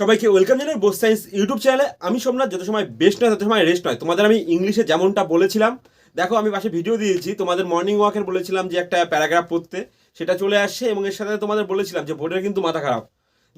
সবাইকে ওয়েলকাম জানাই Bose science YouTube চ্যানেলে। আমি সোমনাথ, যত সময় বেস্ট নয় তত সময় রেস্ট নয়। তোমাদের আমি ইংলিশে যেমনটা বলেছিলাম, দেখো আমি পাশে ভিডিও দিয়েছি, তোমাদের মর্নিং ওয়াকের বলেছিলাম যে একটা প্যারাগ্রাফ পড়তে, সেটা চলে আসছে এবং এর সাথে তোমাদের বলেছিলাম যে বোর্ডের কিন্তু মাথা খারাপ,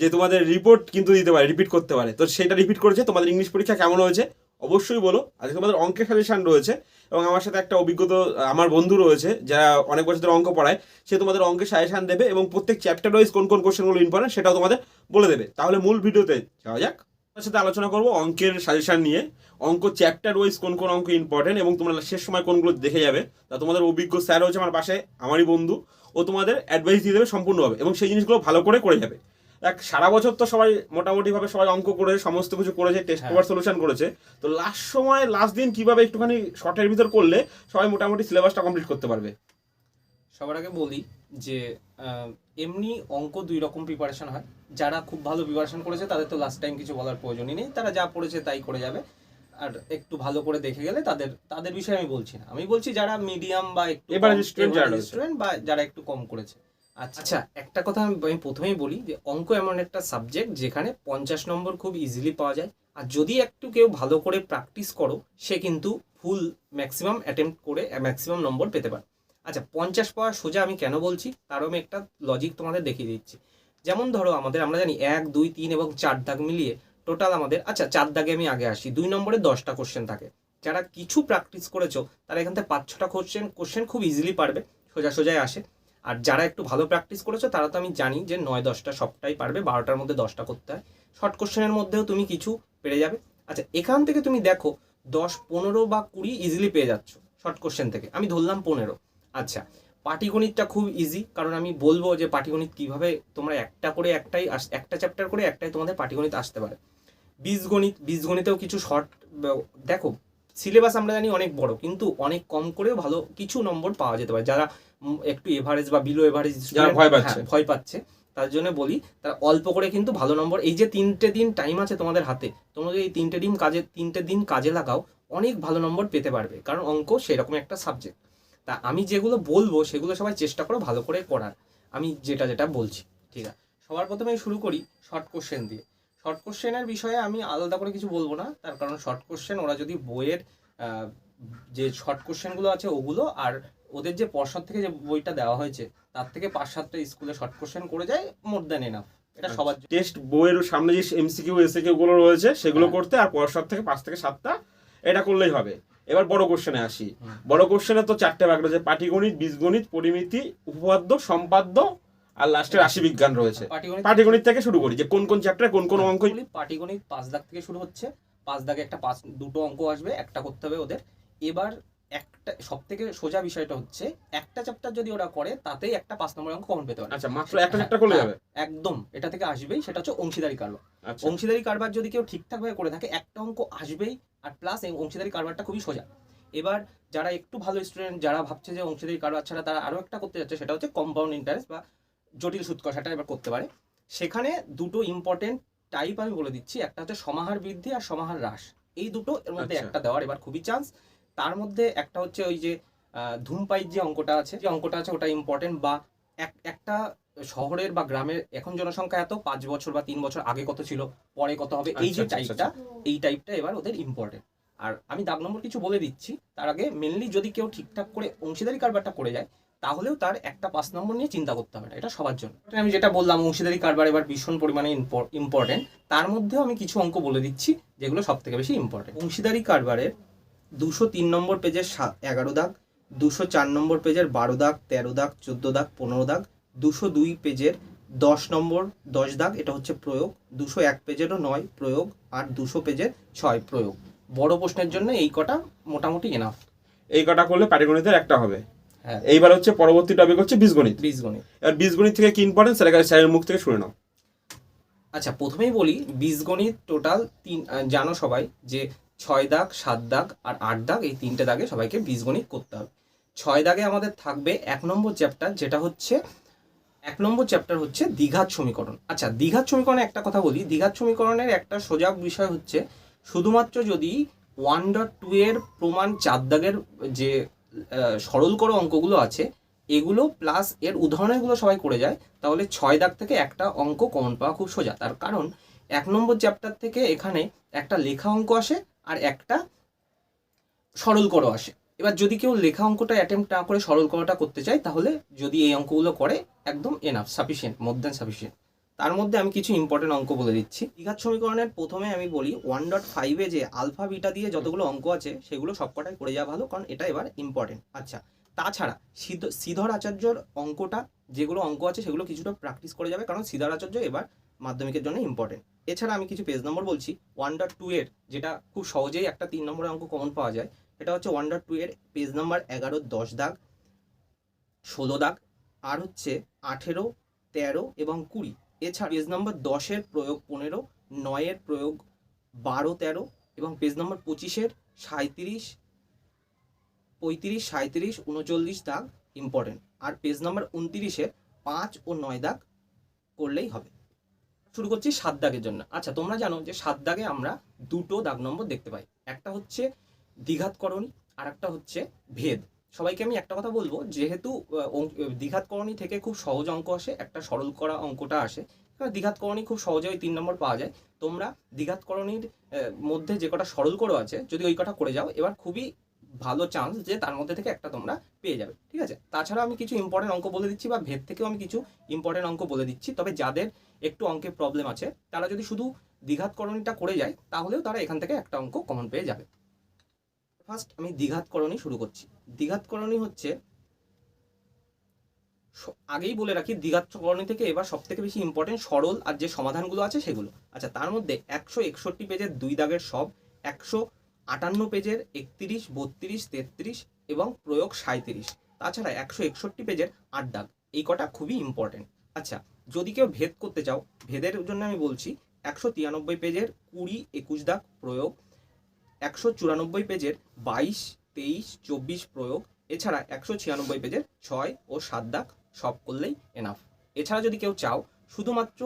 যে তোমাদের রিপোর্ট কিন্তু দিতে পারে রিপিট করতে পারে। তো সেটা রিপিট করেছে, তোমাদের ইংলিশ পরীক্ষা কেমন হয়েছে, অবশ্যই বলো। আজকে তোমাদের অঙ্কের সাজেশন রয়েছে এবং আমার সাথে একটা অভিজ্ঞতা, আমার বন্ধু রয়েছে, যারা অনেক বছর ধরে অঙ্ক পড়ায়, সে তোমাদের অঙ্কের সাজেশান দেবে এবং প্রত্যেক চ্যাপ্টার ওয়াইজ কোন কোন কোশ্চেনগুলো ইম্পর্টেন্ট সেটাও তোমাদের বলে দেবে। তাহলে মূল ভিডিওতে যাওয়া যাক। তার সাথে আলোচনা করব অঙ্কের সাজেশান নিয়ে। অঙ্ক চ্যাপ্টার ওয়াইজ কোন কোন অঙ্ক ইম্পর্টেন্ট এবং তোমরা শেষ সময় কোনগুলো দেখে যাবে। তা তোমাদের অভিজ্ঞ স্যার হচ্ছে আমার পাশে, আমারই বন্ধু। ও তোমাদের অ্যাডভাইস দিয়ে দেবে সম্পূর্ণভাবে এবং সেই জিনিসগুলো ভালো করে করে যাবে। এক সারা বছর তো সবাই মোটামুটি ভাবে সবাই অঙ্ক করেছে সমস্ত কিছু করেছে টেস্ট। পেপার সলিউশন করেছে। তো লাস্ট সময় লাস্ট দিন কীভাবে একটুখানি শর্টের ভিতর করলে সবাই মোটামুটি সিলেবাসটা কমপ্লিট করতে পারবে? সবার আগে বলি যে এমনি অঙ্ক দুই রকম প্রিপারেশন হয়। যারা খুব ভালো প্রিপারেশন করেছে তাদের তো লাস্ট টাইম কিছু বলার প্রয়োজনই নেই। তারা যা পড়েছে তাই করে যাবে। আর একটু ভালো করে দেখে গেলে তাদের তাদের বিষয়ে আমি বলছি না। আমি বলছি যারা মিডিয়াম বা একটু। স্টুডেন্ট বা যারা একটু কম করেছে। আচ্ছা। আচ্ছা একটা কথা আমি আমি প্রথমেই বলি যে অঙ্ক এমন একটা সাবজেক্ট যেখানে পঞ্চাশ নম্বর খুব ইজিলি পাওয়া যায়। আর যদি একটু কেউ ভালো করে প্র্যাকটিস করো, সে কিন্তু ফুল ম্যাক্সিমাম অ্যাটেম্প্ট করে ম্যাক্সিমাম নম্বর পেতে পারে। আচ্ছা পঞ্চাশ পাওয়া সোজা আমি কেন বলছি? তারও আমি একটা লজিক তোমাদের দেখিয়ে দিচ্ছি। যেমন ধরো আমাদের, আমরা জানি এক, দুই, তিন এবং চার দাগ মিলিয়ে টোটাল আমাদের আচ্ছা চার দাগে আমি আগে আসি। দুই নম্বরে দশটা কোশ্চেন থাকে। যারা কিছু প্র্যাকটিস করেছ, তারা এখান থেকে পাঁচ, ছটা কোশ্চেন কোশ্চেন খুব ইজিলি পারবে, সোজা সোজায় আসে। আর যারা একটু ভালো প্র্যাকটিস করেছ, তারা তো আমি জানি যে নয়, দশটা সবটাই পারবে, বারোটার মধ্যে দশটা করতে হয়। শর্ট কোশ্চেনের মধ্যেও তুমি কিছু পেরে যাবে। আচ্ছা এখান থেকে তুমি দেখো, দশ, পনেরো বা কুড়ি ইজিলি পেয়ে যাচ্ছ শর্ট কোশ্চেন থেকে। আমি ধরলাম পনেরো। আচ্ছা পাটিগণিতটা খুব ইজি কারণ আমি বলব যে পাটিগণিত কীভাবে তোমরা একটা করে একটাই একটা চ্যাপ্টার করে একটাই তোমাদের পাটিগণিত আসতে পারে। বীজগণিত, বীজগণিতেও কিছু শর্ট দেখো সিলেবাস আমরা জানি অনেক বড়, কিন্তু অনেক কম করেও ভালো কিছু নম্বর পাওয়া যেতে পারে। যারা একটু এভারেজ বা বিলো এভারেজ যারা ভয় পাচ্ছে। ভয় পাচ্ছে। তার জন্য বলি তারা অল্প করে কিন্তু ভালো নম্বর এই যে তিনটে দিন টাইম আছে তোমাদের হাতে তোমরা এই তিনটে দিন কাজে তিনটে দিন কাজে লাগাও অনেক ভালো নম্বর পেতে পারবে। কারণ অঙ্ক সেরকম একটা সাবজেক্ট তা আমি যেগুলো বলব সেগুলো সবাই চেষ্টা করো ভালো করে করার। আমি যেটা যেটা বলছি ঠিক আছে? সবার প্রথমে শুরু করি শর্ট কোশ্চেন দিয়ে। শর্ট কোশ্চেনের বিষয়ে আমি আলাদা করে কিছু বলব না তার কারণ শর্ট কোশ্চেন ওরা যদি বইয়ের যে শর্ট কোশ্চেনগুলো আছে ওগুলো আর ওদের যে পর্ষদ থেকে যে বইটা দেওয়া হয়েছে তার থেকে পাঁচ সাতটা স্কুলে শর্ট কোশ্চেন করে যায় মোর দেন এনাফ এটা সবার জন্য। টেস্ট বইয়ের সামনে যে এমসিকিউ এসিকিউ গুলো রয়েছে সেগুলো হ্যাঁ। করতে আর পরের থেকে পাঁচ থেকে সাতটা এটা করলেই হবে। এবার বড় কোশ্চেনে আসি। বড় কোশ্চেনে তো চারটে ভাগ রয়েছে পাটিগণিত বীজগণিত পরিমিতি উপপাদ্য সম্পাদ্য আর লাস্টে রাশি বিজ্ঞান রয়েছে। পাটিগণিত পাটিগণিত থেকে শুরু করি যে কোন কোন চ্যাপ্টার কোন কোন অঙ্ক পাটিগণিত পাঁচ দাগ থেকে শুরু হচ্ছে। পাঁচ দাগে একটা পাঁচ দুটো অঙ্ক আসবে একটা করতে হবে ওদের। এবার একটা সব থেকে সোজা বিষয়টা হচ্ছে একটা চ্যাপ্টার যদি ওরা করে তাতেই একটা পাঁচ নম্বর অঙ্ক কমন পেতে পারে। আচ্ছা মাত্র একটা চ্যাপ্টার করলে হ্যাঁ, যাবে? একদম এটা থেকে আসবেই সেটা হচ্ছে অংশীদারি কারবার। আচ্ছা। অংশীদারি কারবার যদি কেউ ঠিকঠাক ভাবে করে থাকে একটা অঙ্ক আসবেই আর প্লাস এই অংশীদারি কারবারটা খুবই সোজা। এবার যারা একটু ভালো স্টুডেন্ট যারা ভাবছে যে অংশীদারি কারবার ছাড়া তারা আরও একটা করতে যাচ্ছে সেটা হচ্ছে কম্পাউন্ড ইন্টারেস্ট বা জটিল সুদ কষাটা এবার করতে পারে। সেখানে দুটো ইম্পর্টেন্ট টাইপ আমি বলে দিচ্ছি একটা হচ্ছে সমাহার বৃদ্ধি আর সমাহার হ্রাস। এই দুটো এর মধ্যে আচ্ছা। একটা দেওয়ার এবার খুবই চান্স তার মধ্যে একটা হচ্ছে ওই যে ধূমপাইয়ের যে অঙ্কটা আছে যে অঙ্কটা আছে ওটা ইম্পর্টেন্ট বা এক একটা শহরের বা গ্রামের এখন জনসংখ্যা এত পাঁচ বছর বা তিন বছর আগে কত ছিল পরে কত হবে এই আচ্ছা, যে আচ্ছা, টাইপটা এই টাইপটা এবার ওদের ইম্পর্টেন্ট আর আমি দাগ নম্বর কিছু বলে দিচ্ছি তার আগে মেনলি যদি কেউ ঠিকঠাক করে অংশীদারি কারবারটা করে যায় তাহলেও তার একটা পাঁচ নম্বর নিয়ে চিন্তা করতে হবে না এটা সবার জন্য। আমি যেটা বললাম অংশীদারি কারবার এবার ভীষণ পরিমাণে ইম্পর্টেন্ট তার মধ্যেও আমি কিছু অঙ্ক বলে দিচ্ছি যেগুলো সব থেকে বেশি ইম্পর্টেন্ট অংশীদারি কারবারের দুশো তিন নম্বর পেজের সাত এগারো দাগ দুশো চার নম্বর পেজের বারো দাগ তেরো দাগ চোদ্দ দাগ পনেরো দাগ দুশো দুই পেজের দশ নম্বর দশ দাগ এটা হচ্ছে প্রয়োগ দুশো এক পেজেরও নয় প্রয়োগ আর দুশো পেজের ছয় প্রয়োগ। বড় প্রশ্নের জন্য এই কটা মোটামুটি এনাফ এই কটা করলে পাটিগণিতের একটা হবে। হ্যাঁ। এইবার হচ্ছে পরবর্তী টপিক হচ্ছে বীজগণিত। বীজগণিত। এবার বীজগণিত থেকে কি ইম্পর্টেন্ট সেটা স্যারের মুখ থেকে শুনে নাও। আচ্ছা প্রথমেই বলি বীজগণিত টোটাল তিন জানো সবাই যে ছয় দাগ, সাত দাগ আর আট দাগ, এই তিনটে দাগে সবাইকে বীজগণিত করতে হবে। ছয় দাগে আমাদের থাকবে এক নম্বর চ্যাপ্টার, যেটা হচ্ছে, এক নম্বর চ্যাপ্টার হচ্ছে দ্বিঘাত সমীকরণ। আচ্ছা দ্বিঘাত সমীকরণে একটা কথা বলি। দ্বিঘাত সমীকরণের একটা সোজা বিষয় হচ্ছে, শুধুমাত্র যদি ওয়ান ডট টু এর প্রমাণ চার দাগের যে সরল করো অঙ্কগুলো আছে, এগুলো প্লাস এর উদাহরণগুলো সবাই করে যায়, তাহলে ছয় দাগ থেকে একটা অঙ্ক কমন পাওয়া খুব সোজা। তার কারণ, এক নম্বর চ্যাপ্টার থেকে এখানে একটা লেখা অঙ্ক আসে আর একটা সরল করো আসে। এবার যদি কেউ লেখা অঙ্কটা অ্যাটেম্প না করে সরল করাটা করতে চায়, তাহলে যদি এই অঙ্কগুলো করে, একদম enough sufficient more than sufficient তার মধ্যে আমি কিছু ইম্পর্টেন্ট অঙ্ক বলে দিচ্ছি। দ্বিঘাত সমীকরণের প্রথমে আমি বলি ওয়ান ডট ফাইভে যে আলফা বিটা দিয়ে যতগুলো অঙ্ক আছে, সেগুলো সবকটাই করে যাওয়া ভালো, কারণ এটা এবার ইম্পর্টেন্ট আচ্ছা তাছাড়া শ্রীধর আচার্যর অঙ্কটা, যেগুলো অঙ্ক আছে, সেগুলো কিছুটা প্র্যাকটিস করে যাবে, কারণ শ্রীধর আচার্য এবার মাধ্যমিকের জন্য ইম্পর্টেন্ট এছাড়া আমি কিছু পেজ নম্বর বলছি ওয়ান ডট টু এর যেটা খুব সহজেই একটা তিন নম্বরের অঙ্ক কমন পাওয়া যায়। এটা হচ্ছে ওয়ান ডট টু এর পেজ নাম্বার এগারো, দশ দাগ, ষোলো দাগ, আর হচ্ছে আঠেরো, তেরো এবং কুড়ি। এছাড়া পেজ নম্বর দশের প্রয়োগ পনেরো, নয়ের প্রয়োগ বারো, তেরো এবং পেজ নম্বর পঁচিশের সাঁত্রিশ পঁয়ত্রিশ সাঁত্রিশ উনচল্লিশ দাগ ইম্পর্টেন্ট আর পেজ নম্বর উনত্রিশের পাঁচ ও নয় দাগ করলেই হবে। শুরু করছি সাত দাগের জন্য। আচ্ছা তোমরা জানো যে সাত দাগে আমরা দুটো দাগ নম্বর দেখতে পাই। একটা হচ্ছে দ্বিঘাতকরণী আর একটা হচ্ছে ভেদ। সবাইকে আমি একটা কথা বলব, যেহেতু দ্বিঘাতকরণী থেকে খুব সহজ অঙ্ক আসে, একটা সরল করা অঙ্কটা আসে। দ্বিঘাতকরণী খুব সহজে ওই তিন নম্বর পাওয়া যায়। তোমরা দ্বিঘাতকরণীর মধ্যে যে কটা সরল করে আছে, যদি ওই কটা করে যাও, এবার খুবই ভালো চান্স যে তার মধ্যে থেকে একটা তোমরা পেয়ে যাবে, ঠিক আছে? তাছাড়া আমি কিছু ইম্পর্টেন্ট অঙ্ক বলে দিচ্ছি বা ভেদ থেকেও আমি কিছু ইম্পর্টেন্ট অঙ্ক বলে দিচ্ছি। তবে যাদের একটু অঙ্কে প্রবলেম আছে, তারা যদি শুধু দ্বিঘাতকরণীটা করে যায়, তাহলেও তারা এখান থেকে একটা অঙ্ক কমন পেয়ে যাবে। ফার্স্ট আমি দ্বিঘাতকরণী শুরু করছি। দ্বিঘাতকরণী হচ্ছে আগেই বলে রাখি দ্বিঘাতকরণী থেকে এবার সব থেকে বেশি ইম্পর্টেন্ট সরল আর যে সমাধানগুলো আছে সেগুলো। আচ্ছা তার মধ্যে একশো একষট্টি পেজের দুই দাগের সব একশো আটান্ন পেজের একত্রিশ, বত্রিশ, তেত্রিশ এবং প্রয়োগ সাঁত্রিশ তাছাড়া একশো একষট্টি পেজের আট দাগ। এই কটা খুবই ইম্পর্টেন্ট আচ্ছা যদি কেউ ভেদ করতে চাও, ভেদের জন্য আমি বলছি, একশো তিরানব্বই পেজের কুড়ি, একুশ দাগ প্রয়োগ, একশো চুরানব্বই পেজের বাইশ, তেইশ, চব্বিশ প্রয়োগ, এছাড়া একশো ছিয়ানব্বই পেজের ছয় ও সাত দাগ সব করলেই এনাফ এছাড়া যদি কেউ চাও, শুধুমাত্র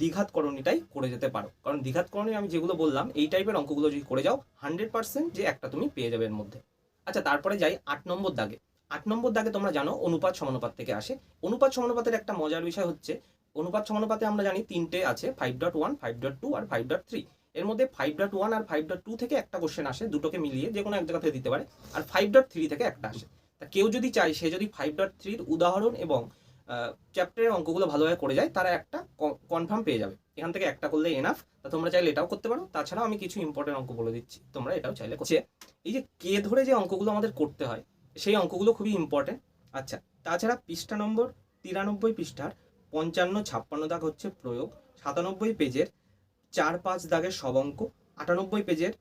দ্বিঘাতকরণীটাই করে যেতে পারো। কারণ দ্বিঘাতকরণী আমি যেগুলো বললাম, এই টাইপের অঙ্কগুলো যদি করে যাও হান্ড্রেড পার্সেন্ট যে একটা তুমি পেয়ে যাবে এর মধ্যে। আচ্ছা তারপরে যাই আট নম্বর দাগে। আট নম্বর দাগে তোমরা জানো অনুপাত সমানুপাত থেকে আসে। অনুপাত সমানুপাতের একটা মজার বিষয় হচ্ছে, অনুপাত সমানুপাতে আমরা জানি তিনটে আছে five dot one five dot two আর ফাইভ ডট থ্রি এর মধ্যে ফাইভ ডট ওয়ান আর ফাইভ ডট টু থেকে একটা কোশ্চেন আসে, দুটোকে মিলিয়ে যে কোনো এক জায়গা থেকে দিতে পারে, আর ফাইভ ডট থ্রি থেকে একটা আসে। তা কেউ যদি চায়, সে যদি ফাইভ ডট থ্রির উদাহরণ এবং চ্যাপ্টারের অঙ্কগুলো ভালোভাবে করে যায়, তারা একটা কনফার্ম পেয়ে যাবে। এখান থেকে একটা করলে এনাফ তা তোমরা চাইলে এটাও করতে পারো। তাছাড়াও আমি কিছু ইম্পর্টেন্ট অঙ্ক বলে দিচ্ছি, তোমরা এটাও চাইলে করছে এই যে কে ধরে যে অঙ্কগুলো আমাদের করতে হয়, সেই অঙ্কগুলো খুবই ইম্পর্টেন্ট আচ্ছা তাছাড়া পৃষ্ঠা নম্বর তিরানব্বই পৃষ্ঠার পঞ্চান্ন ছাপ্পান্ন দাগ হচ্ছে প্রয়োগ, সাতানব্বই পেজের চার পাঁচ দাগের সব অঙ্ক, আটানব্বই পেজের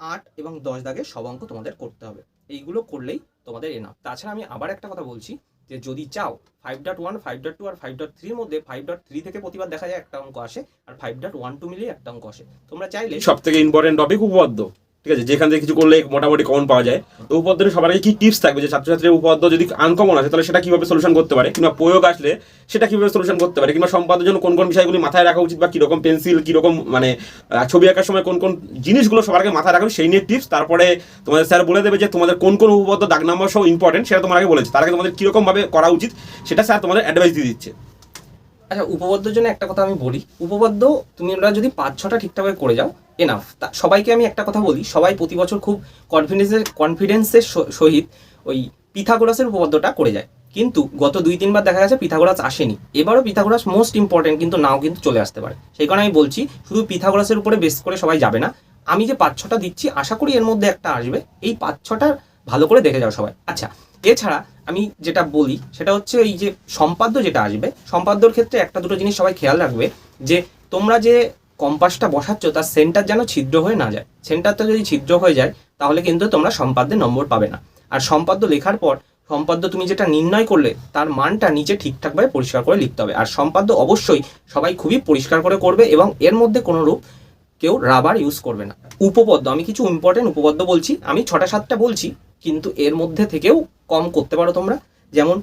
আট এবং দশ দাগের সব অঙ্ক তোমাদের করতে হবে। এইগুলো করলেই তোমাদের এনাফ তাছাড়া আমি আবার একটা কথা বলছি যে যদি চাও five dot one five dot two আর ফাইভ ডট থ্রির মধ্যে ফাইভ ডট থ্রি থেকে প্রতিবার দেখা যায় একটা অঙ্ক আসে আর ফাইভ ডট ওয়ান টু মিলিয়ে একটা অঙ্ক আসে। তোমরা চাইলে সব থেকে ইম্পর্টেন্ট টপিক উপপাদ্য। ঠিক আছে? যেখান থেকে কিছু করলে মোটামুটি কমন পাওয়া যায়। তো উপপাদ্যের সবার আগে কি টিপস থাকবে যে ছাত্রছাত্রীর উপপাদ্য যদি আনকমন আছে তাহলে সেটা কীভাবে সলিউশন করতে পারে? কিংবা প্রয়োগ আসলে সেটা কীভাবে সলিউশন করতে পারে? কিংবা সম্পাদের জন্য কোন কোন বিষয়গুলি মাথায় রাখা উচিত বা কীরকম পেন্সিল কীরকম মানে ছবি আঁকার সময় কোন কোন জিনিসগুলো সবার আগে মাথায় রাখবে, সেই নিয়ে টিপস তারপরে তোমাদের স্যার বলে দেবে যে তোমাদের কোন কোন উপপাদ্য দাগ নাম্বার সব ইম্পর্টেন্ট সেটা তোমার আগে বলেছে। তার আগে তোমাদের কীরকম ভাবে করা উচিত, সেটা স্যার তোমাদের অ্যাডভাইস দিয়ে দিচ্ছে। আচ্ছা উপপাদ্যর জন্য একটা কথা আমি বলি। উপপাদ্য তুমি ওরা যদি পাঁচ, ছটা ঠিকঠাকভাবে করে যাও এনাফ তা, সবাইকে আমি একটা কথা বলি, সবাই প্রতি বছর খুব কনফিডেন্সের কনফিডেন্সের সহিত ওই পিথাগোরাসের উপপাদ্যটা করে যায়। কিন্তু গত দুই তিনবার দেখা গেছে পিথাগোরাস আসেনি। এবারও পিথাগোরাস মোস্ট ইম্পর্টেন্ট কিন্তু নাও কিন্তু চলে আসতে পারে। সেই কারণে আমি বলছি, শুধু পিথাগোরাসের উপরে বেস করে সবাই যাবে না। আমি যে পাঁচ, ছটা দিচ্ছি, আশা করি এর মধ্যে একটা আসবে। এই পাঁচ, ছটা ভালো করে দেখে যাও সবাই। আচ্ছা এছাড়া আমি যেটা বলি, সেটা হচ্ছে এই যে সম্পাদ্য যেটা আসবে, সম্পাদ্যর ক্ষেত্রে একটা দুটো জিনিস সবাই খেয়াল রাখবে, যে তোমরা যে কম্পাসটা বসাচ্ছ, তার সেন্টার যেন ছিদ্র হয়ে না যায়। সেন্টারটা যদি ছিদ্র হয়ে যায়, তাহলে কিন্তু তোমরা সম্পাদ্যের নম্বর পাবে না। আর সম্পাদ্য লেখার পর, সম্পাদ্য তুমি যেটা নির্ণয় করলে, তার মানটা নিচে ঠিকঠাকভাবে পরিষ্কার করে লিখতে হবে। আর সম্পাদ্য অবশ্যই সবাই খুবই পরিষ্কার করে করবে এবং এর মধ্যে কোনো রূপ কেউ রাবার ইউজ করবে না। উপপদ্য, আমি কিছু ইম্পর্টেন্ট উপপদ্য বলছি, আমি ছটা সাতটা বলছি, কিন্তু এর মধ্যে থেকেও কম করতে পারো তোমরা। যেমন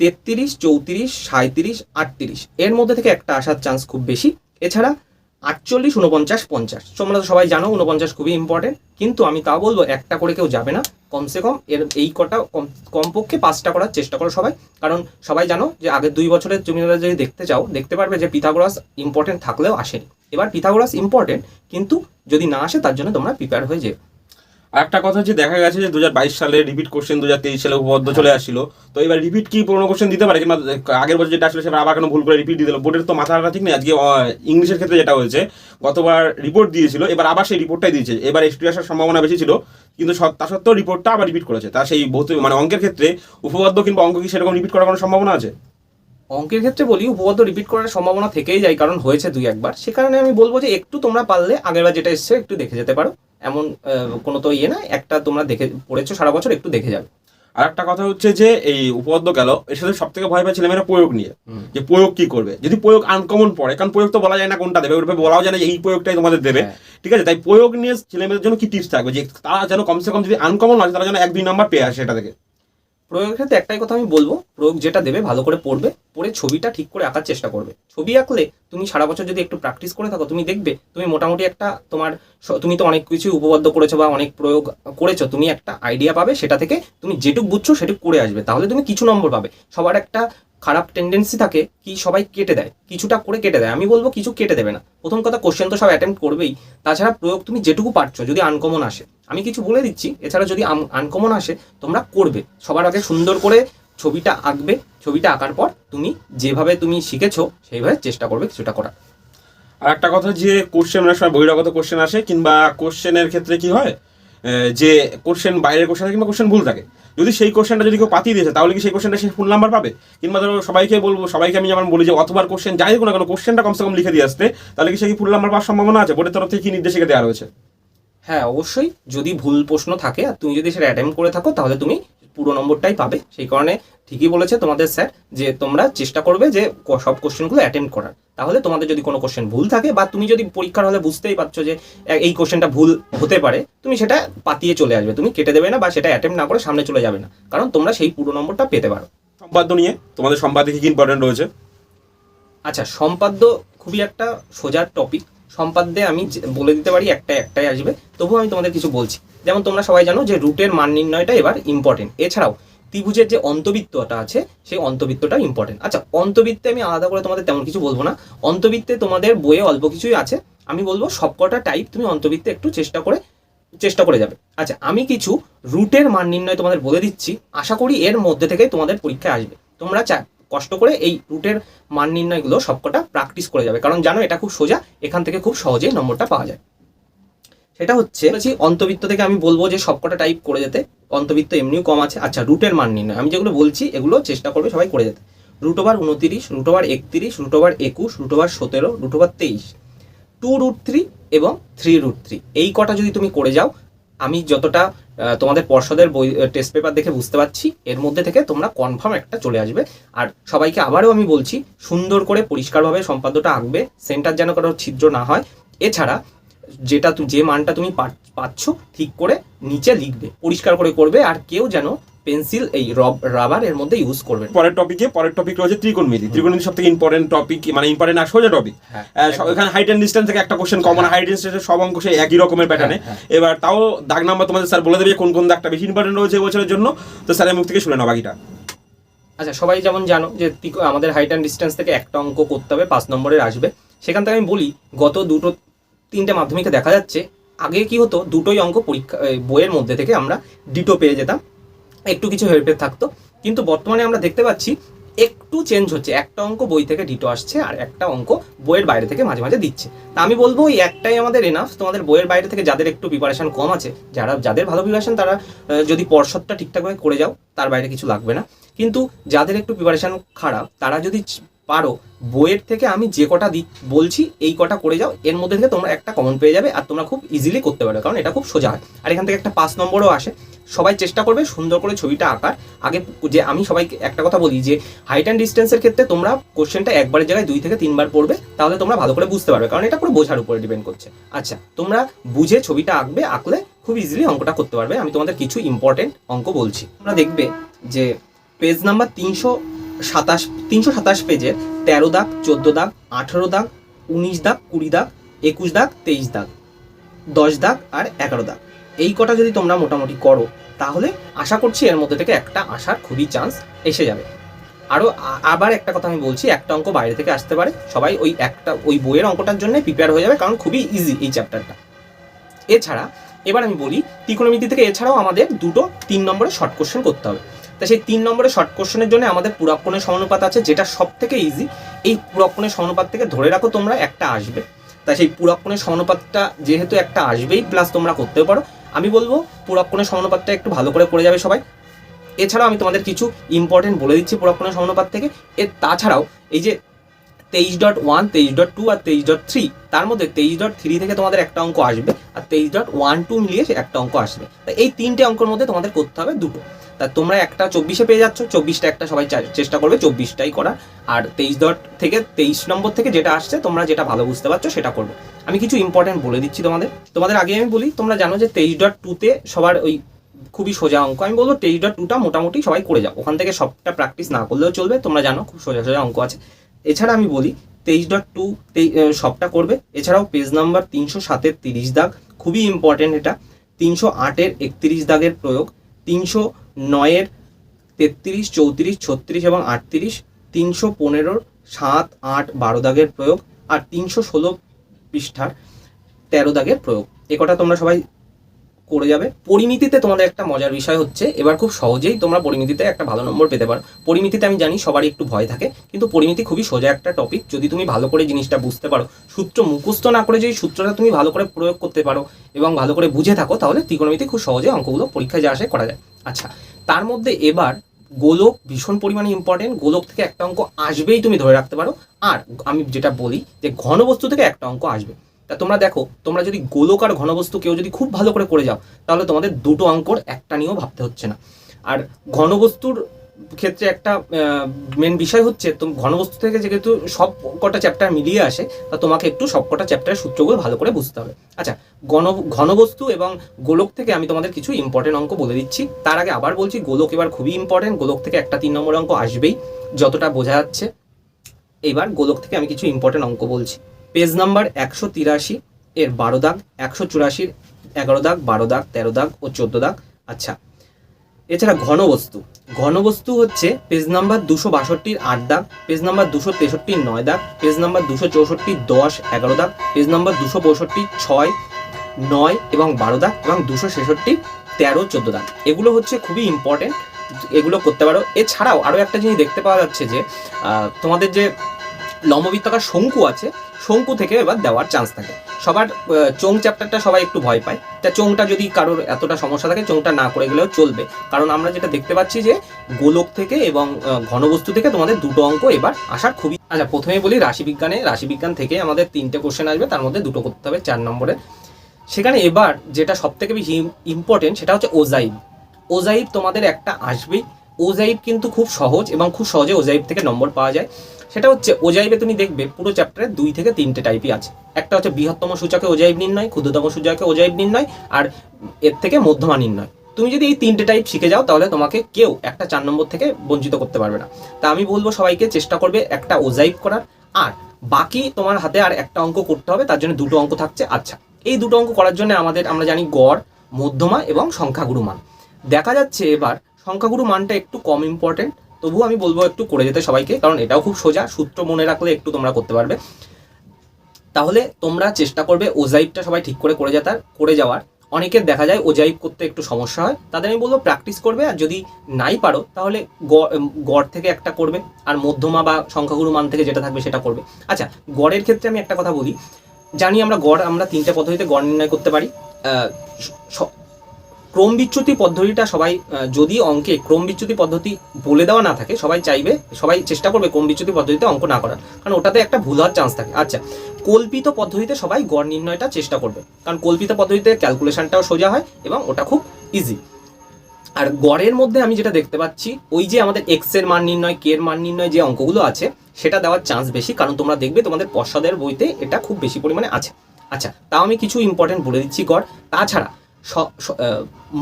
তেত্রিশ, চৌত্রিশ সাঁত্রিশ আটত্রিশ। এর মধ্যে থেকে একটা আসার চান্স খুব বেশি। এছাড়া আটচল্লিশ উনপঞ্চাশ পঞ্চাশ। তোমরা তো সবাই জানো উনপঞ্চাশ খুবই ইম্পর্টেন্ট কিন্তু আমি তাও বলব, একটা করে কেউ যাবে না। কমসে কম এর এই কটা কম, কমপক্ষে পাঁচটা করার চেষ্টা করো সবাই। কারণ সবাই জানো যে আগের দুই বছরের তুমি যদি দেখতে চাও, দেখতে পারবে যে পিথাগোরাস ইম্পর্টেন্ট থাকলেও আসেনি। এবার পিথাগোরাস ইম্পর্টেন্ট কিন্তু যদি না আসে তার জন্য তোমরা প্রিপেয়ার হয়ে যেও। একটা কথা হচ্ছে, দেখা গেছে যে দু হাজার বাইশ সালে রিপিট কোশ্চেন দু হাজার তেইশ সালে উপবদ্ধ চলে আসছিল। তো এবার রিপিট কি পুরোনো কোশ্চেন দিতে পারে? কিংবা আগের বছর যেটা আসলে সেটা আবার কেন ভুল করে রিপিট দিয়ে দিল। বোর্ডের তো মাথা ঠিক নেই। আজকে ইংলিশের ক্ষেত্রে যেটা হয়েছে, গতবার রিপোর্ট দিয়েছিল, এবার আবার সেই রিপোর্টটাই দিয়েছে। এবার এসটি আসার সম্ভাবনা বেশি ছিল, কিন্তু তা সত্ত্বেও রিপোর্টটা আবার রিপিট করেছে। তা সেই বহুত মানে অঙ্কের ক্ষেত্রে উপবদ্ধ কিংবা অঙ্ক কি সেরকম রিপিট করার কোনো সম্ভাবনা আছে? অঙ্কের ক্ষেত্রে বলি, উপপাদ্য রিপিট করার সম্ভাবনা থেকেই যায়, কারণ হয়েছে দুই একবার। সে কারণে আমি বলব যে একটু তোমরা পারলে আগেরবার যেটা এসছে, একটু দেখে যেতে পারো। এমন কোনো তো ইয়ে না একটা তোমরা দেখে পড়েছো সারা বছর একটু দেখে যাবে। আর একটা কথা হচ্ছে যে এই উপপাদ্য গেল এর সাথে সব থেকে ভয় পায় ছেলেমেয়েরা প্রয়োগ নিয়ে যে প্রয়োগ কি করবে? যদি প্রয়োগ আনকমন পড়ে কারণ প্রয়োগ তো বলা যায় না কোনটা দেবে ওইভাবে বলাও যায় না এই প্রয়োগটাই তোমাদের দেবে। হ্যাঁ। ঠিক আছে? তাই প্রয়োগ নিয়ে ছেলেমেয়েদের জন্য কি টিপস থাকবে? যে তারা যেন কমসে কম যদি আনকমন হয় তারা যেন এক দুই নাম্বার পেয়ে আসে এটা থেকে প্রয়োগের ক্ষেত্রে একটাই কথা আমি বলব, প্রয়োগ যেটা দেবে ভালো করে পড়বে, পড়ে ছবিটা ঠিক করে আঁকার চেষ্টা করবে। ছবি আঁকলে তুমি সারা বছর যদি একটু প্র্যাকটিস করে থাকো, তুমি দেখবে তুমি মোটামুটি একটা তোমার তুমি তো অনেক কিছুই উপবদ্ধ করেছ বা অনেক প্রয়োগ করেছ, তুমি একটা আইডিয়া পাবে, সেটা থেকে তুমি যেটুক বুঝছ সেটুক করে আসবে। তাহলে তুমি কিছু নম্বর পাবে। সবার একটা খারাপ টেন্ডেন্সি থাকে কি সবাই কেটে দেয়, কিছুটা করে কেটে দেয়। আমি বলব কিছু কেটে দেবে না। প্রথম কথা কোশ্চেন তো সব অ্যাটেম্প করবেই। তাছাড়া প্রয়োগ তুমি যেটুকু পারছ, যদি আনকমন আসে। আমি কিছু বলে দিচ্ছি, এছাড়া যদি আনকমন আসে, তোমরা করবে। সবার আগে সুন্দর করে ছবিটা আঁকবে, ছবিটা আঁকার পর তুমি যেভাবে তুমি শিখেছো, সেইভাবে চেষ্টা করবে কিছুটা করার। আর একটা কথা যে কোশ্চেন অনেক সময় বহিরাগত কোশ্চেন আসে, কিংবা কোশ্চেনের ক্ষেত্রে কি হয় যে কোশ্চেন বাইরের কোশ্চেন কিংবা কোশ্চেন ভুল থাকে। যদি সেই কোশ্চেনটা যদি কেউ পাতিয়ে দিয়েছে, তাহলে কি সেই কোশ্চেনটা সে ফুল নাম্বার পাবে? কিংবা ধরো সবাইকে বলব, সবাইকে আমি যেমন বলি যে অতবার কোশ্চেন যাই হোক না কেন কোশ্চেনটা কমসে কম লিখে দিয়ে আসতে, তাহলে কি সে কি ফুল নাম্বার পাওয়ার সম্ভাবনা আছে? বোর্ডের তরফ থেকে কি নির্দেশিকা দেওয়া রয়েছে? হ্যাঁ অবশ্যই। যদি ভুল প্রশ্ন থাকে, আর তুমি যদি সেটা অ্যাটেম্প করে থাকো, তাহলে তুমি পুরো নম্বরটাই পাবে। সেই কারণে ঠিকই বলেছে তোমাদের স্যার যে তোমরা চেষ্টা করবে যে সব কোশ্চেনগুলো অ্যাটেম্প করার। তাহলে তোমাদের যদি কোনো কোশ্চেন ভুল থাকে বা তুমি যদি পরীক্ষার হলে বুঝতেই পারছ যে এই কোশ্চেনটা ভুল হতে পারে তুমি সেটা পাতিয়ে চলে আসবে। তুমি কেটে দেবে না বা সেটা অ্যাটেম্প না করে সামনে চলে যাবে না। কারণ তোমরা সেই পুরো নম্বরটা পেতে পারো। সম্পাদ্য নিয়ে তোমাদের সম্পাদে কি ইম্পর্টেন্ট রয়েছে? আচ্ছা সম্পাদ্য খুবই একটা সোজার টপিক সম্পাদ্যে আমি বলে দিতে পারি একটা একটাই আসবে। তবুও আমি তোমাদের কিছু বলছি। যেমন তোমরা সবাই জানো যে রুটের মান নির্ণয়টা এবার ইম্পর্টেন্ট এছাড়াও, ত্রিভুজের যে অন্তবৃত্তটা আছে, সেই অন্তবৃত্তটা ইম্পর্টেন্ট আচ্ছা অন্তবৃত্তে আমি আলাদা করে তোমাদের তেমন কিছু বলব না। অন্তবৃত্তে তোমাদের বইয়ে অল্প কিছুই আছে। আমি বলব সবকটা টাইপ তুমি অন্তবৃত্তে একটু চেষ্টা করে চেষ্টা করে যাবে। আচ্ছা আমি কিছু রুটের মান নির্ণয় তোমাদের বলে দিচ্ছি। আশা করি এর মধ্যে থেকেই তোমাদের পরীক্ষায় আসবে। তোমরা চা, কষ্ট করে এই রুটের মান নির্ণয়গুলো সবকটা প্র্যাকটিস করে যাবে। কারণ জানো এটা খুব সোজা, এখান থেকে খুব সহজেই নম্বরটা পাওয়া যায়। সেটা হচ্ছে অন্তবৃত্ত থেকে আমি বলব যে সবকটা টাইপ করে যেতে। অন্তবৃত্ত এমনিও কম আছে। আচ্ছা রুটের মান নির্ণয়। আমি যেগুলো বলছি, এগুলো চেষ্টা করবে সবাই করে যেতে। রুট ওভার উনতিরিশ রুট ওভার একত্রিশ রুট ওভার একুশ রুট ওভার সতেরো রুট ওভার তেইশ। টু রুট থ্রি এবং থ্রি রুট থ্রি এই কটা যদি তুমি করে যাও, আমি যতটা তোমাদের পর্ষদের বই টেস্ট পেপার দেখে বুঝতে পারছি, এর মধ্যে থেকে তোমরা কনফার্ম একটা চলে আসবে। আর সবাইকে আবারও আমি বলছি, সুন্দর করে পরিষ্কারভাবে সম্পাদ্যটা আঁকবে সেন্টার যেন কারও ছিদ্র না হয়। এছাড়া যেটা যে মানটা তুমি পাচ্ছ ঠিক করে নিচে লিখবে পরিষ্কার করে করবে আর কেউ যেন পেন্সিল এই রব রাবার এর মধ্যে ইউজ করবে পরের টপিকে পরের টপিক রয়েছে ত্রিকোণমিতি। ত্রিকোণমিতি সব থেকে ইম্পর্টেন্ট টপিক মানে ইম্পর্টেন্ট আর সোজা টপিক হ্যাঁ এখানে হাইট অ্যান্ড ডিস্টেন্স থেকে একটা কোশ্চেন কমন হাইট ডিস্টেন্সের সব অঙ্ক সেই একই রকমের প্যাটার্নে হ্যাঁ, এবার তাও দাগ নাম্বার তোমাদের স্যার বলে দেবে কোন কোন দাগটা বেশি ইম্পর্টেন্ট রয়েছে বছরের জন্য। তো স্যারের মুখ থেকে শুনে নাও বাকিটা। আচ্ছা সবাই যেমন জানো যে আমাদের হাইট অ্যান্ড ডিস্টেন্স থেকে একটা অঙ্ক করতে হবে পাঁচ নম্বরের আসবে। সেখান থেকে আমি বলি গত দুটো তিনটে মাধ্যমিকে দেখা যাচ্ছে, আগে কি হতো, দুটোই অঙ্ক পরীক্ষা বইয়ের মধ্যে থেকে আমরা ডিটো পেয়ে যেতাম, একটু কিছু হেরফের থাকতো, কিন্তু বর্তমানে আমরা দেখতে পাচ্ছি একটু চেঞ্জ হচ্ছে, একটা অঙ্ক বই থেকে ডিটো আসছে আর একটা অঙ্ক বইয়ের বাইরে থেকে মাঝে মাঝে দিচ্ছে। তা আমি বলব ওই একটাই আমাদের এনাফ তোমাদের বইয়ের বাইরে থেকে যাদের একটু প্রিপারেশন কম আছে, যারা, যাদের ভালো প্রিপারেশান তারা যদি পর্ষদটা ঠিকঠাকভাবে করে যাও, তার বাইরে কিছু লাগবে না। কিন্তু যাদের একটু প্রিপারেশন খারাপ, তারা যদি পারো। বইয়ের থেকে আমি যে কটা দিক বলছি, এই কটা করে যাও। এর মধ্যে থেকে তোমরা একটা কমন পেয়ে যাবে আর তোমরা খুব ইজিলি করতে পারো, কারণ এটা খুব সোজা হয়। আর এখান থেকে একটা পাঁচ নম্বরও আসে। সবাই চেষ্টা করবে সুন্দর করে ছবিটা আঁকার। আগে যে আমি সবাইকে একটা কথা বলি যে হাইট অ্যান্ড ডিস্টেন্সের ক্ষেত্রে তোমরা কোশ্চেনটা একবারের জায়গায় দুই থেকে তিনবার পড়বে, তাহলে তোমরা ভালো করে বুঝতে পারবে, কারণ এটা পুরো বোঝার উপরে ডিপেন্ড করছে। আচ্ছা তোমরা বুঝে ছবিটা আঁকবে, আঁকলে খুব ইজিলি অঙ্কটা করতে পারবে। আমি তোমাদের কিছু ইম্পর্টেন্ট অঙ্ক বলছি। তোমরা দেখবে যে পেজ নাম্বার তিনশো সাতাশ, তিনশো সাতাশ পেজের তেরো দাগ, চোদ্দ দাগ, আঠেরো দাগ, উনিশ দাগ, কুড়ি দাগ, একুশ দাগ, তেইশ দাগ, দশ দাগ আর এগারো দাগ। এই কটা যদি তোমরা মোটামুটি করো, তাহলে আশা করছি এর মধ্যে থেকে একটা আসার খুবই চান্স এসে যাবে। আরও আবার একটা কথা আমি বলছি, একটা অঙ্ক বাইরে থেকে আসতে পারে। সবাই ওই একটা, ওই বইয়ের অঙ্কটার জন্য প্রিপেয়ার হয়ে যাবে, কারণ খুবই ইজি এই চ্যাপ্টারটা এছাড়া, এবার আমি বলি, ত্রিকোণমিতি থেকে এছাড়াও আমাদের দুটো তিন নম্বরে শর্ট কোশ্চেন করতে হবে। তা সেই তিন নম্বরে শর্ট কোশ্চেনের জন্য আমাদের পুরাক্ষণের সমানুপাত আছে, যেটা সব থেকে ইজি এই পুরাক্ষণের সমানুপাত থেকে ধরে রাখো তোমরা, একটা আসবে। তা সেই পুরাক্ষণের সমানুপাতটা যেহেতু একটা আসবেই প্লাস তোমরা করতেও পারো। আমি বলব পুরাক্ষণের সমানুপাতটা একটু ভালো করে করে যাবে সবাই। এছাড়াও আমি তোমাদের কিছু ইম্পর্টেন্ট বলে দিচ্ছি পুরাক্ষণের সমানুপাত থেকে। এর তাছাড়াও এই যে তেইশ ডট ওয়ান তেইশ ডট টু আর তেইশ ডট থ্রি তার মধ্যে তেইশ ডট থ্রি থেকে তোমাদের একটা অঙ্ক আসবে, আর তেইশ ডট ওয়ান টু মিলিয়ে একটা অঙ্ক আসবে। তা এই তিনটে অঙ্কের মধ্যে তোমাদের করতে হবে দুটো। তা তোমরা একটা চব্বিশে পেয়ে যাচ্ছ, চব্বিশটা একটা সবাই চেষ্টা করবে চব্বিশটাই করা। আর তেইশ ডট থেকে, তেইশ নম্বর থেকে যেটা আসছে, তোমরা যেটা ভালো বুঝতে পারছ সেটা করবে। আমি কিছু ইম্পর্টেন্ট বলে দিচ্ছি তোমাদের। তোমাদের আগে আমি বলি, তোমরা জানো যে তেইশ ডট টুতে সবার ওই খুবই সোজা অঙ্ক। আমি বলব তেইশ ডট টুটা মোটামুটি সবাই করে যাও। ওখান থেকে সবটা প্র্যাকটিস না করলেও চলবে, তোমরা জানো খুব সোজা সোজা অঙ্ক আছে। এছাড়া আমি বলি, তেইশ ডট টু সবটা করবে। এছাড়াও পেজ নাম্বার তিনশো সাতের তিরিশ দাগ, খুবই ইম্পর্টেন্ট এটা। তিনশো আটের একত্রিশ দাগের প্রয়োগ। তিনশো নয়ের তেত্রিশ, চৌত্রিশ, ছত্রিশ এবং আটত্রিশ, তিনশো পনেরোর সাত, আট, বারো দাগের প্রয়োগ আর তিনশো ষোলো পৃষ্ঠার তেরো দাগের প্রয়োগ। এ কটা তোমরা সবাই করে যাবে। পরিমিতিতে তোমাদের একটা মজার বিষয় হচ্ছে, এবার খুব সহজেই তোমরা পরিমিতিতে একটা ভালো নম্বর পেতে পারো। পরিমিতিতে আমি জানি সবারই একটু ভয় থাকে, কিন্তু পরিমিতি খুবই সোজা একটা টপিক যদি তুমি ভালো করে জিনিসটা বুঝতে পারো, সূত্র মুখস্থ না করে যদি সূত্রটা তুমি ভালো করে প্রয়োগ করতে পারো এবং ভালো করে বুঝে থাকো, তাহলে ত্রিকোণমিতি খুব সহজে অঙ্কগুলো পরীক্ষায় যা আসে করা যায়। আচ্ছা তার মধ্যে এবার গোলক ভীষণ পরিমাণে ইম্পর্টেন্ট গোলক থেকে একটা অঙ্ক আসবেই তুমি ধরে রাখতে পারো। আর আমি যেটা বলি যে ঘনবস্তু থেকে একটা অঙ্ক আসবে। তা তোমরা দেখো, তোমরা যদি গোলক আর ঘনবস্তু কেউ যদি খুব ভালো করে করে যাও, তাহলে তোমাদের দুটো অঙ্কর একটা নিয়েও ভাবতে হচ্ছে না। আর ঘনবস্তুর ক্ষেত্রে একটা মেন বিষয় হচ্ছে ঘনবস্তু থেকে যেহেতু সব কটা চ্যাপ্টার মিলিয়ে আসে, তা তোমাকে একটু সব কটা চ্যাপ্টারের সূত্রগুলো ভালো করে বুঝতে হবে। আচ্ছা ঘন ঘনবস্তু এবং গোলক থেকে আমি তোমাদের কিছু ইম্পর্টেন্ট অঙ্ক বলে দিচ্ছি। তার আগে আবার বলছি, গোলক এবার খুবই ইম্পর্টেন্ট গোলক থেকে একটা তিন নম্বর অঙ্ক আসবেই, যতটা বোঝা যাচ্ছে। এবার গোলক থেকে আমি কিছু ইম্পর্টেন্ট অঙ্ক বলছি। পেজ নাম্বার একশো তিরাশি এর বারো দাগ, একশো চুরাশির এগারো দাগ, বারো দাগ, তেরো দাগ ও চোদ্দ দাগ। আচ্ছা এছাড়া ঘনবস্তু। ঘনবস্তু হচ্ছে পেজ নাম্বার দুশো বাষট্টির আট দাগ, পেজ নাম্বার দুশো তেষট্টির নয় দাগ, পেজ নাম্বার দুশো চৌষট্টির দশ, এগারো দাগ, পেজ নাম্বার দুশো পঁয়ষট্টির ছয়, নয় এবং বারো দাগ এবং দুশো ছেষট্টি তেরো, চোদ্দ দাগ। এগুলো হচ্ছে খুবই ইম্পর্টেন্ট এগুলো করতে পারো। এছাড়াও আরও একটা জিনিস দেখতে পাওয়া যাচ্ছে যে তোমাদের যে লম্ববৃত্তাকার শঙ্কু আছে শঙ্কু থেকে এবার দেওয়ার চান্স থাকে। সবার চোং চ্যাপ্টারটা সবাই একটু ভয় পায়। তা চোংটা যদি কারোর এতটা সমস্যা থাকে, চোংটা না করে গেলেও চলবে। কারণ আমরা যেটা দেখতে পাচ্ছি যে, গোলক থেকে এবং ঘনবস্তু থেকে তোমাদের দুটো অঙ্ক এবার আসার খুবই আচ্ছা প্রথমে বলি রাশিবিজ্ঞানে। রাশিবিজ্ঞান থেকে আমাদের তিনটে কোশ্চেন আসবে, তার মধ্যে দুটো করতে হবে চার নম্বরের সেখানে এবার যেটা সব থেকে বেশি ইম্পর্টেন্ট সেটা হচ্ছে ওজাইব ওজাইব তোমাদের একটা আসবেই। ওজাইব কিন্তু খুব সহজ এবং খুব সহজে ওজাইব থেকে নম্বর পাওয়া যায়। সেটা হচ্ছে ওজাইবে তুমি দেখবে পুরো চ্যাপ্টারে দুই থেকে তিনটে টাইপই আছে। একটা হচ্ছে বৃহত্তম সূচকে ওজাইব নির্ণয়, ক্ষুদ্রতম সূচকে ওজাইব নির্ণয়, আর এর থেকে মধ্যমা নির্ণয়। তুমি যদি এই তিনটে টাইপ শিখে যাও, তাহলে তোমাকে কেউ একটা চার নম্বর থেকে বঞ্চিত করতে পারবে না। তা আমি বলব সবাইকে, চেষ্টা করবে একটা ওজাইব করার। আর বাকি তোমার হাতে আর একটা অঙ্ক করতে হবে, তার জন্য দুটো অঙ্ক থাকছে। আচ্ছা এই দুটো অঙ্ক করার জন্য আমাদের, আমরা জানি গড়, মধ্যমা এবং সংখ্যাগুরু মান। দেখা যাচ্ছে এবার সংখ্যাগুরু মানটা একটু কম ইম্পর্টেন্ট তবুও আমি বলব একটু করে যেতে সবাইকে, কারণ এটাও খুব সোজা, সূত্র মনে রাখলে একটু তোমরা করতে পারবে। তাহলে তোমরা চেষ্টা করবে ওজাইবটা সবাই ঠিক করে করে যেতার করে যাওয়ার। অনেকের দেখা যায় ওজাইব করতে একটু সমস্যা হয়, তাদের আমি বলব প্র্যাকটিস করবে, আর যদি নাই পারো, তাহলে গড় থেকে একটা করবে, আর মধ্যমা বা সংখ্যাগুরু মান থেকে যেটা থাকবে সেটা করবে। আচ্ছা গড়ের ক্ষেত্রে আমি একটা কথা বলি। জানি আমরা গড়, আমরা তিনটে পদ্ধতিতে গড় নির্ণয় করতে পারি। ক্রম বিচ্যুতি পদ্ধতিটা সবাই যদি অঙ্কে ক্রম বিচ্যুতি পদ্ধতি বলে দেওয়া না থাকে, সবাই চাইবে, সবাই চেষ্টা করবে ক্রম বিচ্যুতি পদ্ধতিতে অঙ্ক না করার। কারণ ওটাতে একটা ভুল হওয়ার চান্স থাকে। আচ্ছা কল্পিত পদ্ধতিতে সবাই গড় নির্ণয়টা চেষ্টা করবে। কারণ কল্পিত পদ্ধতিতে ক্যালকুলেশনটাও সোজা হয় এবং ওটা খুব ইজি আর গড়ের মধ্যে আমি যেটা দেখতে পাচ্ছি, ওই যে আমাদের এক্সের মান নির্ণয় কে এর মান নির্ণয় যে অঙ্কগুলো আছে, সেটা দেওয়ার চান্স বেশি। কারণ তোমরা দেখবে তোমাদের পশ্চাদের বইতে এটা খুব বেশি পরিমাণে আছে। আচ্ছা তাও আমি কিছু ইম্পর্টেন্ট বলে দিচ্ছি গড়। তাছাড়া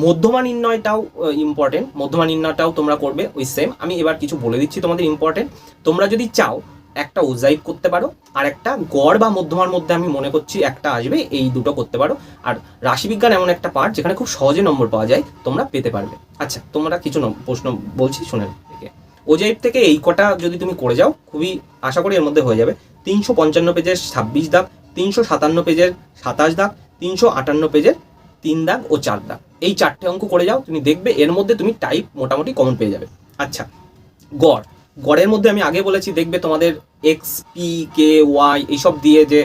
মধ্যমা নির্ণয়টাও ইম্পর্টেন্ট মধ্যমা নির্ণয়টাও তোমরা করবে ওই সেম আমি এবার কিছু বলে দিচ্ছি তোমাদের ইম্পর্টেন্ট তোমরা যদি চাও একটা ওজাইব করতে পারো, আর একটা গড় বা মধ্যমার মধ্যে আমি মনে করছি একটা আসবে, এই দুটো করতে পারো। আর রাশিবিজ্ঞান এমন একটা পার্ট যেখানে খুব সহজে নম্বর পাওয়া যায়, তোমরা পেতে পারবে। আচ্ছা তোমরা কিছু প্রশ্ন বলছি শুনেন থেকে ওজাইব থেকে এই কটা যদি তুমি করে যাও, খুবই আশা করি এর মধ্যে হয়ে যাবে। তিনশো পঞ্চান্ন পেজের ছাব্বিশ দাগ, তিনশো সাতান্ন পেজের সাতাশ দাগ, তিনশো আটান্ন পেজের তিন দাগ ও চার দাগ। এই চারটে অঙ্ক করে যাও, তুমি দেখবে এর মধ্যে তুমি টাইপ মোটামুটি কমন পেয়ে যাবে। আচ্ছা গড়। গড়ের মধ্যে আমি আগে বলেছি, দেখবে তোমাদের এক্স পি কে ওয়াই এইসব দিয়ে যে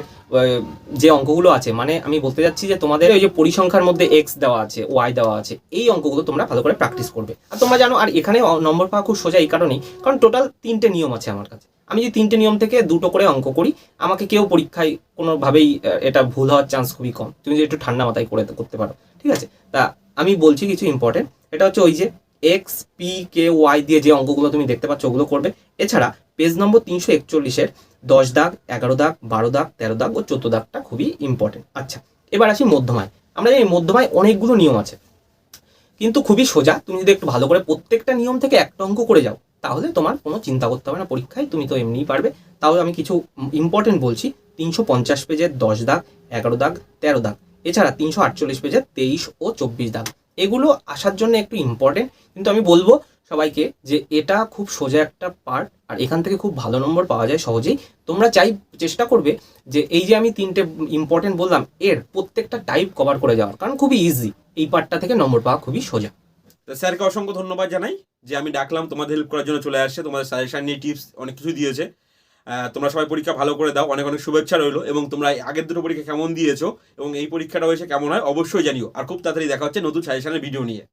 যে অঙ্কগুলো আছে মানে আমি বলতে যাচ্ছি যে তোমাদের ওই যে পরিসংখ্যার মধ্যে এক্স দেওয়া আছে ওয়াই দেওয়া আছে, এই অঙ্কগুলো তোমরা ভালো করে প্র্যাকটিস করবে। আর তোমরা জানো, আর এখানে নম্বর পাওয়া খুব সোজা এই কারণেই, কারণ টোটাল তিনটে নিয়ম আছে আমার কাছে। আমি যে তিনটে নিয়ম থেকে দুটো করে অঙ্ক করি, আমাকে কেউ পরীক্ষায় কোনোভাবেই এটা ভুল হওয়ার চান্স খুবই কম। তুমি যদি একটু ঠান্ডা মাথায় করে করতে পারো, ঠিক আছে? তা আমি বলছি কিছু ইম্পর্টেন্ট এটা হচ্ছে ওই যে এক্স পি কে ওয়াই দিয়ে যে অঙ্কগুলো তুমি দেখতে পাচ্ছ, ওগুলো করবে। এছাড়া পেজ নম্বর তিনশো একচল্লিশের দশ দাগ, এগারো দাগ, বারো দাগ, তেরো দাগ ও চোদ্দ দাগটা খুবই ইম্পর্টেন্ট আচ্ছা এবার আসি মধ্যমায়। আমরা জানি মধ্যমায় অনেকগুলো নিয়ম আছে। কিন্তু খুবই সোজা, তুমি যদি একটু ভালো করে প্রত্যেকটা নিয়ম থেকে একটা অঙ্ক করে যাও, তাহলে তোমার কোনো চিন্তা করতে হবে না, পরীক্ষায় তুমি তো এমনিই পারবে। তাহলে আমি কিছু ইম্পর্টেন্ট বলছি। তিনশো পঞ্চাশ পেজের দশ দাগ, এগারো দাগ, তেরো দাগ। এছাড়া তিনশো আটচল্লিশ পেজের তেইশ ও চব্বিশ দাগ। এগুলো আসার জন্য একটু ইম্পর্টেন্ট কিন্তু আমি বলব সবাইকে যে এটা খুব সোজা একটা পার্ট আর এখান থেকে খুব ভালো নম্বর পাওয়া যায় সহজেই। তোমরা চাই চেষ্টা করবে যে এই যে আমি তিনটে ইম্পর্টেন্ট বললাম, এর প্রত্যেকটা টাইপ কভার করে যাওয়ার। কারণ খুবই ইজি এই পার্টটা থেকে নম্বর পাওয়া খুবই সোজা। তো স্যারকে অসংখ্য ধন্যবাদ জানাই যে আমি ডাকলাম, তোমাদের হেল্প করার জন্য চলে আসছে, তোমাদের সাজেশন নিয়ে টিপস অনেক কিছু দিয়েছে। তোমরা সবাই পরীক্ষা ভালো করে দাও, অনেক অনেক শুভেচ্ছা রইল, এবং তোমরা আগের দুটো পরীক্ষা কেমন দিয়েছ, এবং এই পরীক্ষাটা হয়েছে কেমন হয়, অবশ্যই জানিও। আর খুব তাড়াতাড়ি দেখা হচ্ছে নতুন সাজেশনের ভিডিও নিয়ে।